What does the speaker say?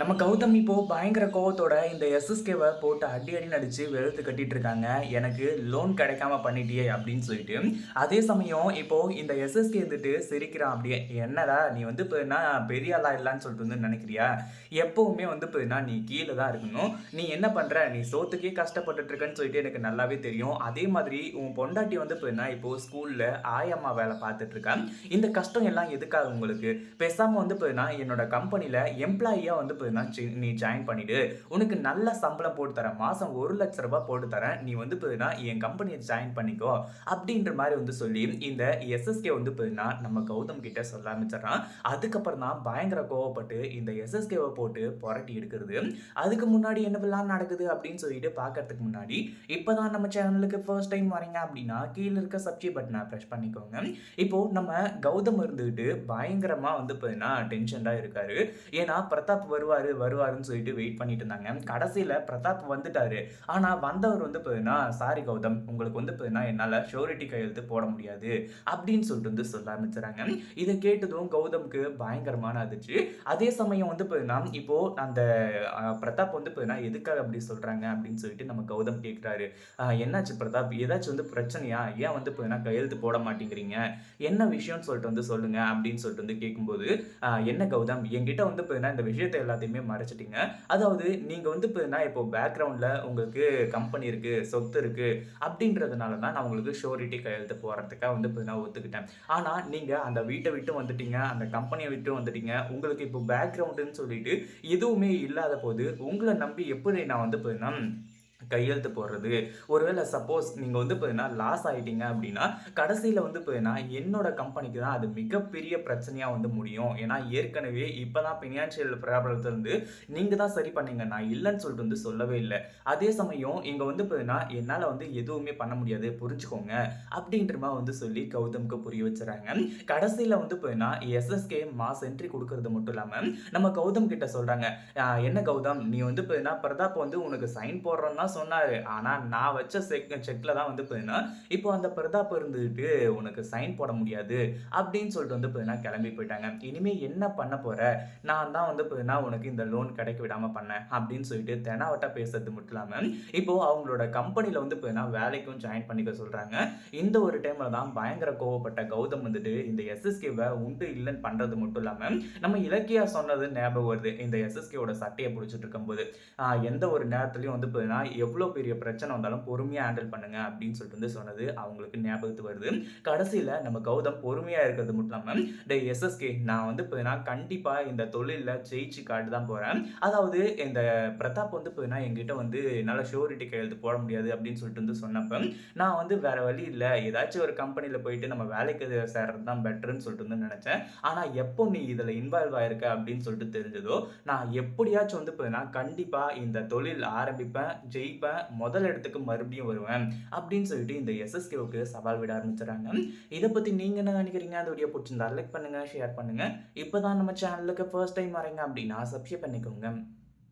நம்ம கௌதம் இப்போ பயங்கர கோவத்தோட இந்த எஸ்எஸ்கேவை போட்டு அடி அடி நடிச்சு வெளுத்து கட்டிட்டு இருக்காங்க. எனக்கு லோன் கிடைக்காம பண்ணிட்டியே அப்படின்னு சொல்லிட்டு. அதே சமயம் இப்போ இந்த எஸ்எஸ்கே இருந்துட்டு சிரிக்கிறான் அப்படியே. என்னடா நீ வந்து இப்போ பெரிய ஆளா இல்லைன்னு சொல்லிட்டு வந்து நினைக்கிறியா? எப்பவுமே வந்து இப்போ நீ கீழே தான் இருக்கணும். நீ என்ன பண்ற? நீ சோத்துக்கே கஷ்டப்பட்டுட்டு இருக்கன்னு சொல்லிட்டு எனக்கு நல்லாவே தெரியும். அதே மாதிரி உன் பொண்டாட்டி வந்து இப்போ இப்போ ஸ்கூல்ல ஆயம்மா வேலை பார்த்துட்டு இருக்கேன் இந்த கஷ்டம் எல்லாம் எதுக்காக உங்களுக்கு? பேசாம வந்து இப்போ என்னோட கம்பெனில எம்ப்ளாயியா வந்து போதுனா நீ ஜாயின் பண்ணிடு. உனக்கு நல்ல சம்பளம் போட்டு தரேன். மாதம் ஒரு லட்ச ரூபாய் போட்டு தரேன். நீ வந்து போதுனா என் கம்பெனியை ஜாயின் பண்ணிக்கோ. அப்படின்ற மாதிரி வந்து சொல்லி இந்த எஸ்எஸ்கே வந்து போதுனா நம்ம கௌதம் கிட்ட சொல்ல ஆரம்பிச்சிடறான். அதுக்கப்புறம் தான் பயங்கர கோவப்பட்டு இந்த எஸ்எஸ்கேவை போட்டு புரட்டி எடுக்கிறது. அதுக்கு முன்னாடி என்னவெல்லாம் நடக்குது அப்படின்னு சொல்லிட்டு பார்க்கறதுக்கு முன்னாடி இப்போ தான் நம்ம சேனலுக்கு ஃபர்ஸ்ட் டைம் வரீங்க அப்படின்னா கீழே இருக்க சப்ஸ்கிரைப் பட்டனை ப்ரெஸ் பண்ணிக்கோங்க. இப்போ நம்ம கௌதம் இருந்துக்கிட்டு பயங்கரமாக வந்து பார்த்தீங்கன்னா டென்ஷன்டாக இருக்காரு. ஏன்னா பிரதாப் வருவார் வருவாருன்னு சொல்லிட்டு வெயிட் பண்ணிட்டு இருந்தாங்க. கடைசியில் பிரதாப் வந்துட்டாரு. ஆனால் வந்தவர் வந்து பார்த்தீங்கன்னா சாரி கௌதம் உங்களுக்கு வந்து பார்த்தீங்கன்னா என்னால் ஷோரிட்டி கையெழுத்து போட முடியாது. அப்படின்னு சொல்லிட்டு வந்து சொல்ல ஆரம்பிச்சுறாங்க இதை கேட்டதும் கௌதம்க்கு பயங்கரமான அதிர்ச்சி. அதே சமயம் வந்து பார்த்தீங்கன்னா இப்போ அந்த பிரதாப் வந்து பார்த்தீங்கன்னா எதுக்காக அப்படி சொல்றாங்க? அப்படின்னு சொல்லிட்டு நம்ம கௌதம் கேட்குறாரு என்னாச்சு பிரதாப்? ஏதாச்சும் வந்து பிரச்சனையா? ஏன் வந்து பார்த்தீங்கன்னா கையெழுத்து போட மாட்டேங்கிறீங்க? என்ன விஷயம்னு சொல்லிட்டு வந்து சொல்லுங்க. அப்படின்னு சொல்லிட்டு வந்து கேட்கும்போது என்ன கௌதம்? என்கிட்ட வந்து பார்த்தீங்கன்னா இந்த விஷயத்தை எல்லாத்தையும் எல்லாத்தையுமே மறைச்சிட்டீங்க. அதாவது நீங்கள் வந்து பார்த்தீங்கன்னா இப்போ பேக்ரவுண்டில் உங்களுக்கு கம்பெனி இருக்குது சொத்து இருக்குது அப்படின்றதுனால தான் நான் உங்களுக்கு ஷோரிட்டி கையெழுத்து போகிறதுக்காக வந்து இப்போ நான் ஒத்துக்கிட்டேன். ஆனால் நீங்கள் அந்த வீட்டை விட்டு வந்துட்டீங்க அந்த கம்பெனியை விட்டு வந்துட்டீங்க உங்களுக்கு இப்போ பேக்ரவுண்டுன்னு சொல்லிட்டு எதுவுமே இல்லாத போது உங்களை நம்பி எப்படி நான் வந்து இப்போ கையெழுத்து போடுறது. ஒருவேளை சப்போஸ் நீங்கள் வந்து பார்த்தீங்கன்னா லாஸ் ஆகிட்டீங்க அப்படின்னா கடைசியில் வந்து பார்த்தீங்கன்னா என்னோட கம்பெனிக்கு தான் அது மிகப்பெரிய பிரச்சனையாக வந்து முடியும். ஏன்னா ஏற்கனவே இப்போ தான் ஃபினான்ஷியல் ப்ராப்ளத்துலேருந்து நீங்கள் தான் சரி பண்ணீங்க. நான் இல்லைன்னு சொல்லிட்டு வந்து சொல்லவே இல்லை. அதே சமயம் இங்கே வந்து பார்த்தீங்கன்னா என்னால் வந்து எதுவுமே பண்ண முடியாது. புரிஞ்சுக்கோங்க. அப்படின்ற மாதிரி வந்து சொல்லி கௌதம்க்கு புரிய வச்சுறாங்க. கடைசியில் வந்து பார்த்தீங்கன்னா எஸ்எஸ்கே மாஸ் என்ட்ரி கொடுக்கறது மட்டும் இல்லாமல் நம்ம கௌதம் கிட்ட சொல்கிறாங்க என்ன கௌதம்? நீ வந்து பார்த்தீங்கன்னா பிரதாப் வந்து உனக்கு சைன் போடுறோன்னு தான் சொன்னாரு. ஆனால் நான் வச்ச செக் செக்கில் தான் வந்து பார்த்தீங்கன்னா இப்போ அந்த பிரதாப் இருந்துட்டு உனக்கு சைன் போட முடியாது அப்படின்னு சொல்லிட்டு வந்து பார்த்தீங்கன்னா கிளம்பி போயிட்டாங்க. இனிமேல் என்ன பண்ண போற? நான் தான் வந்து பார்த்தீங்கன்னா உனக்கு இந்த லோன் கிடைக்க விடாம பண்ணேன் அப்படின்னு சொல்லிட்டு தெனாவட்டா பேசுறது மட்டும் இல்லாமல் இப்போ அவங்களோட கம்பெனியில் வந்து பார்த்தீங்கன்னா வேலைக்கும் ஜாயின் பண்ணிக்க சொல்றாங்க. இந்த ஒரு டைம்ல தான் பயங்கர கோவப்பட்ட கௌதம் வந்துட்டு இந்த எஸ்எஸ்கேவை உண்டு இல்லைன்னு பண்றது மட்டும் இல்லாமல் நம்ம இலக்கியா சொன்னது ஞாபகம் வருது. இந்த எஸ்எஸ்கேவோட சட்டையை பிடிச்சிட்டு இருக்கும்போது எந்த ஒரு நேரத்துலையும் வந்து பார்த்தீங்கன்னா எவ்வளோ பெரிய பிரச்சனை வந்தாலும் பொறுமையாக ஹேண்டில் பண்ணுங்க அப்படின்னு சொல்லிட்டு வந்து சொன்னது அவங்களுக்கு ஞாபகத்து வருது. கடைசியில் நம்ம கௌதம் பொறுமையாக இருக்கிறது மட்டும் இல்லாமல் டே எஸ்எஸ்கே நான் வந்து இப்போனா கண்டிப்பாக இந்த தொழிலில் ஜெயிச்சு காட்டு தான் போகிறேன் அதாவது இந்த பிரதாப் வந்து இப்போ என்கிட்ட வந்து என்னால் ஷூரிட்டி கையெழுத்து போட முடியாது அப்படின்னு சொல்லிட்டு வந்து சொன்னப்போ நான் வந்து வேற வழி இல்லை. ஏதாச்சும் ஒரு கம்பெனியில் போயிட்டு நம்ம வேலைக்கு சேர்றது தான் பெட்டர்னு சொல்லிட்டு வந்து நினச்சேன். ஆனால் எப்போ நீ இதில் இன்வால்வ் ஆயிருக்க அப்படின்னு சொல்லிட்டு தெரிஞ்சதோ நான் எப்படியாச்சும் வந்து பார்த்தீங்கன்னா கண்டிப்பாக இந்த தொழில் ஆரம்பிப்பேன் கண்டிப்பாக முதல் இடத்துக்கு மறுபடியும் வருவேன் அப்படின்னு சொல்லிட்டு இந்த எஸ்எஸ்கேவுக்கு சவால் விட ஆரம்பிச்சிடறாங்க. இதை பற்றி நீங்கள் என்ன நினைக்கிறீங்க? அந்த வீடியோ பிடிச்சிருந்தா லைக் பண்ணுங்கள் ஷேர் பண்ணுங்கள் இப்போ தான் நம்ம சேனலுக்கு ஃபர்ஸ்ட் டைம் வரீங்க அப்படின்னா சப்ஸ்கிரைப் பண்ணிக்கோங்க.